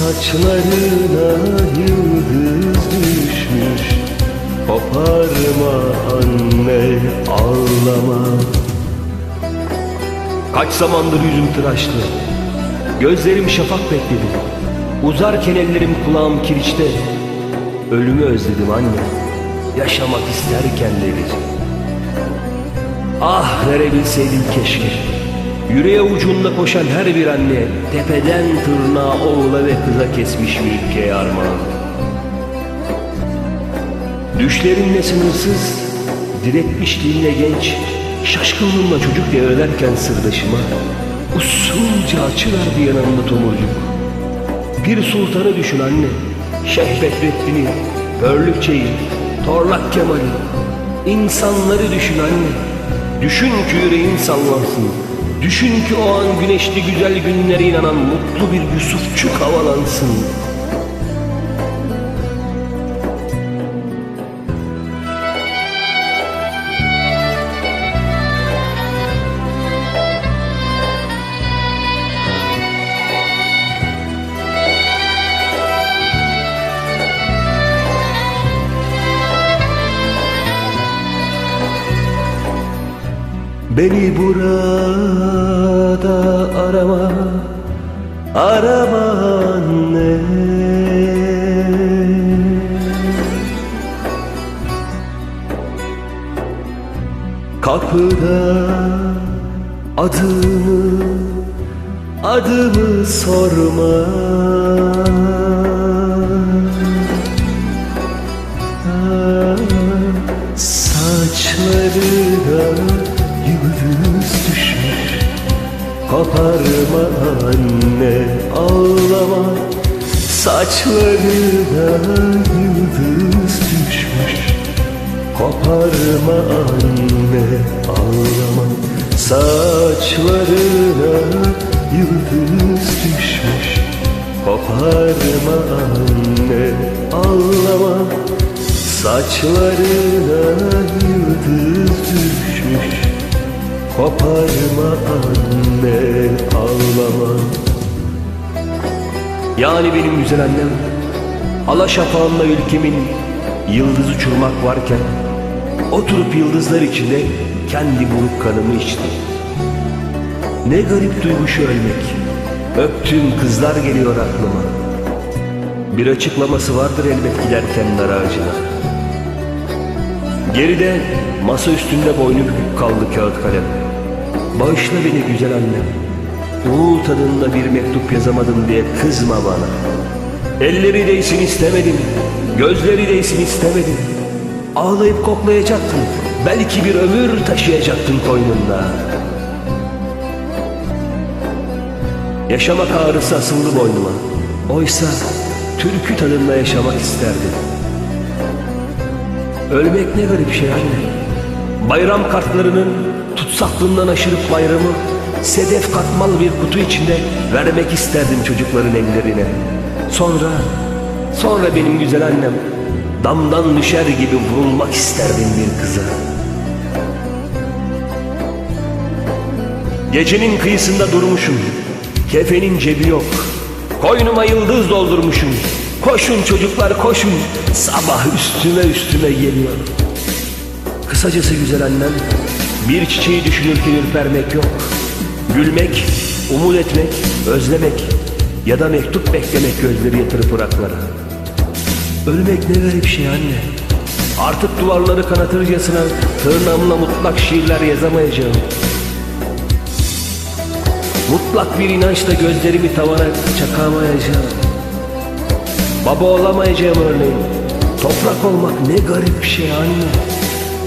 Saçlarına yıldız düşmüş. Koparma anne ağlama. Kaç zamandır yüzüm tıraşlı. Gözlerim şafak bekledi. Uzarken ellerim kulağım kirişte Ölümü özledim anne. Yaşamak isterken delice Ah verebilseydim keşke Yüreğe ucunda koşan her bir anne Tepeden tırnağa oğula ve kıza kesmiş bir ülkeye armağan Düşlerinle sınırsız Diretmişliğinle genç Şaşkınlığımla çocuk devrelerken sırdaşıma Usulca açıverdi yanımda tomurcuk. Bir sultanı düşün anne Şeyh Bedrettin'i Hörlükçe'yi Torlak Kemal'i İnsanları düşün anne. Düşün ki yüreğin sallansın Düşün ki o an güneşli güzel günlere inanan Mutlu bir Yusufçuk havalansın Beni burada arama Arama anne. Kapıda adımı Adımı sorma. Saçlarına yıldız düşmüş Koparma anne ağlama. Saçlarına yıldız düşmüş Koparma anne ağlama. Saçlarına yıldız düşmüş Koparma anne ağlama. Saçlarına Koparma anne ağlama. Yani benim güzel annem Ala şafağında ülkemin Yıldız uçurmak varken Oturup yıldızlar içinde Kendi buruk kanımı içti Ne garip duygu şu ölmek. Öptüğüm kızlar geliyor aklıma. Bir açıklaması vardır elbet giderken dar ağacına Geride masa üstünde boynu bükük kaldı kağıt kalem Bağışla beni güzel annem Uğul tadında bir mektup yazamadım diye kızma bana. Elleri değsin istemedim Gözleri değsin istemedim. Ağlayıp koklayacaktın Belki bir ömür taşıyacaktın koynunda Yaşamak ağrısı asıldı boynuma. Oysa türkü tadında yaşamak isterdim. Ölmek ne garip şey anne Bayram kartlarının tutsaklığından aşırıp bayramı Sedef katmalı bir kutu içinde vermek isterdim çocukların ellerine. Sonra, sonra benim güzel annem Damdan düşer gibi vurulmak isterdim bir kıza. Gecenin kıyısında durmuşum Kefenin cebi yok. Koynuma yıldız doldurmuşum Koşun çocuklar koşun. Sabah üstüme üstüme geliyor Kısacası güzel annem Bir çiçeği düşünürken ürpermek yok Gülmek, umut etmek, özlemek Ya da mektup beklemek gözleri yatırıp ıraklara Ölmek ne garip şey anne Artık duvarları kanatırcasına tırnağımla mutlak şiirler yazamayacağım. Mutlak bir inançla gözlerimi tavana çakamayacağım. Baba olamayacağım örneğin. Toprak olmak ne garip şey anne.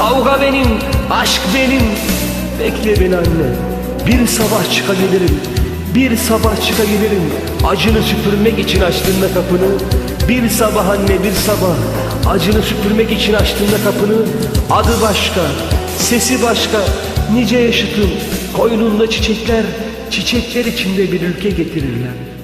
Kavga benim Aşk benim. Bekle beni anne. Bir sabah çıkabilirim. Bir sabah çıkabilirim. Acını süpürmek için açtığında kapını. Bir sabah anne bir sabah. Acını süpürmek için açtığında kapını. Adı başka Sesi başka. Nice yaşıtım. Koynunda çiçekler. Çiçekler içinde bir ülke getirirler